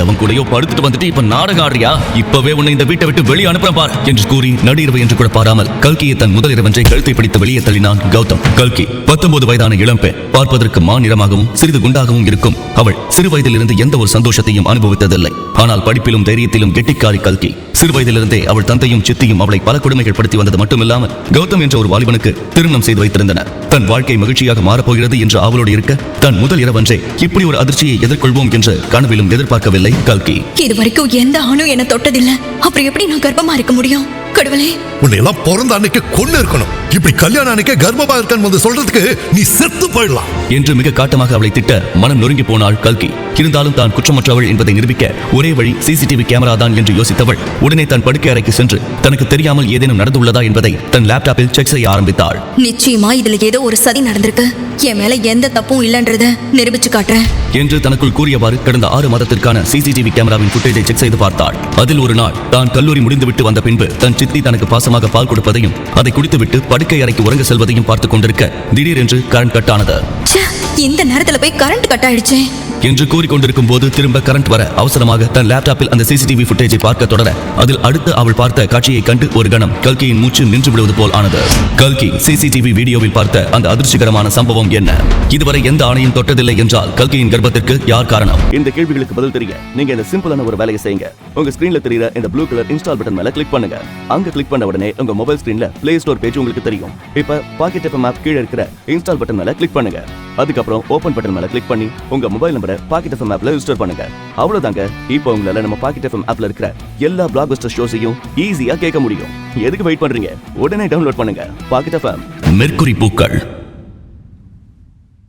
எவன் கூடயோ படுத்துட்டு வந்துட்டு இப்ப நாடகம் ஆடுறியா? இப்பவே உன்னை இந்த வீட்டை விட்டு வெளியே அனுப்புறேன் பார் என்று கூறி நடுஇரவு என்று கூட பாராமல் கல்கியை தன் முதல் இரவன்றை கழுத்தை பிடித்து வெளியே தள்ளினான் கௌதம். கல்கி பத்தொன்பது வயதான இளம்பெண் பார்ப்பதற்கு மாநிலமாகவும் சிறிது குண்டாகவும் இருக்கும். அவள் சிறு வயதிலிருந்து எந்த ஒரு சந்தோஷத்தையும் அனுபவித்ததில்லை. ஆனால் படிப்பிலும் தைரியத்திலும் கெட்டிக்காரி கல்கி சிறு வயதிலிருந்தே அவள் தந்தையும் சித்தியும் அவளை பல கொடுமைகள் படுத்தி வந்தது மட்டுமில்லாமல் கௌதம் என்ற ஒரு வாலிபனுக்கு திருமணம் செய்து வைத்திருந்தனர் தன் வாழ்க்கை மகிழ்ச்சியாக மாறப்போகிறது என்று அவளோடு இருக்க தன் முதல் இரவன்றே இப்படி ஒரு அதிர்ச்சியை எதிர்கொள்வோம் என்று கனவிலும் எதிர்பார்க்கவில்லை. கல்கி. இது வரைக்கும் எந்த ஆணும் என்ன தொட்டதில்ல. அப்புறம் எப்படி நான் கர்ப்பமா இருக்க முடியும்? கடவுளே. உன்னை எல்லாம் பிறந்த அன்னைக்கு கொண்டு இருக்கணும். இப்படி கல்யாணம் அன்னைக்கே கர்ப்பமா இருக்கன்னு வந்து சொல்றதுக்கு நீ செத்து போயிடலாம். என்று மிக காட்டமாக அவளை திட்ட மனம் நொறுங்கி போனாள் கல்கி. இருந்தாலும் தான் குற்றமற்றவள் என்பதை நிரூபிக்க ஒரே வழி சிசிடிவி கேமரா தான் என்று யோசித்தவள். உடனே தன் படுக்கை அறைக்கு சென்று தனக்கு தெரியாமல் ஏதேனும் நடந்துள்ளதா என்பதை தன் லேப்டாப்பில் செக் செய்ய ஆரம்பித்தாள். நிச்சயமா இதுல ஏதோ ஒரு சதி நடந்திருக்கு. என் மேல எந்த தப்பும் இல்லன்றத நிரூபிச்சு காட்டுறேன். என்று தனக்குள் கூறியவாறு கடந்த ஆறு மாதத்திற்கான சிசிடிவி கேமராவின் ஃபுட்டேஜை செக் செய்து பார்த்தாள். அதில் ஒரு நாள் தான் கல்லூரி முடிந்துவிட்டு வந்த பின்பு தன் சித்தி தனக்கு பாசமாக பால் கொடுப்பதையும் அதை குடித்துவிட்டு படுக்கை அறைக்கு உறங்க செல்வதையும் பார்த்துக் கொண்டிருக்க திடீரென்று கரண்ட் கட் ஆனது இந்த நேரத்துல போய் கரண்ட் கட் ஆயிடுச்சே என்று கூறிக்கொண்டிருக்கும் போது திரும்ப கரண்ட் வர அவசரமாக தன் லேப்டாப்பில் அந்த சிசிடிவி ஃபுட்டேஜை பார்க்க தொடர அதில் அடுத்து அவள் பார்த்த காட்சியை கண்டு ஒரு கணம் கல்கியின் மூச்சு நின்று விடுவது போல் ஆனது. கல்கி சிசிடிவி வீடியோவில் பார்த்த அந்த அதிர்ச்சிகரமான சம்பவம் என்ன? இதுவரை எந்த ஆணையும் தொட்டதில்லை என்றால் கல்கியின் கர்ப்பத்திற்கு யார் காரணம்? இந்த கேள்விகளுக்கு பதில் தெரிய நீங்க இந்த சிம்பிளான ஒரு வேலையை செய்யுங்க. உங்க ஸ்கிரீன்ல தெரியுற இந்த ப்ளூ கலர் இன்ஸ்டால் பட்டன் மேல கிளிக் பண்ணுங்க. அங்க கிளிக் பண்ண உடனே உங்க மொபைல் ஸ்கிரீன்ல பிளே ஸ்டோர் பேஜ் உங்களுக்கு தெரியும். இப்ப பாக்கெட் எஃப்எம் ஆப் கீழே இருக்கிற இன்ஸ்டால் பட்டன் மேல கிளிக் பண்ணுங்க. அதுக்கப்புறம் ஓபன் பட்டன் மேல கிளிக் பண்ணி உங்க மொபைல் நம்பரை பாக்கெட் எஃப்எம் ஆப்ல ரெஜிஸ்டர் பண்ணுங்க. அவ்வளவுதாங்க. இப்போ உங்களால நம்ம பாக்கெட் எஃப்எம் ஆப்ல இருக்கிற எல்லா பிளாக் பஸ்டர் ஷோஸையும் ஈஸியா கேட்க முடியும். எதுக்கு வெயிட் பண்றீங்க? உடனே டவுன்லோட் பண்ணுங்க. பாக்கெட் எஃப்எம் மெர்க்குரி பூக்கள்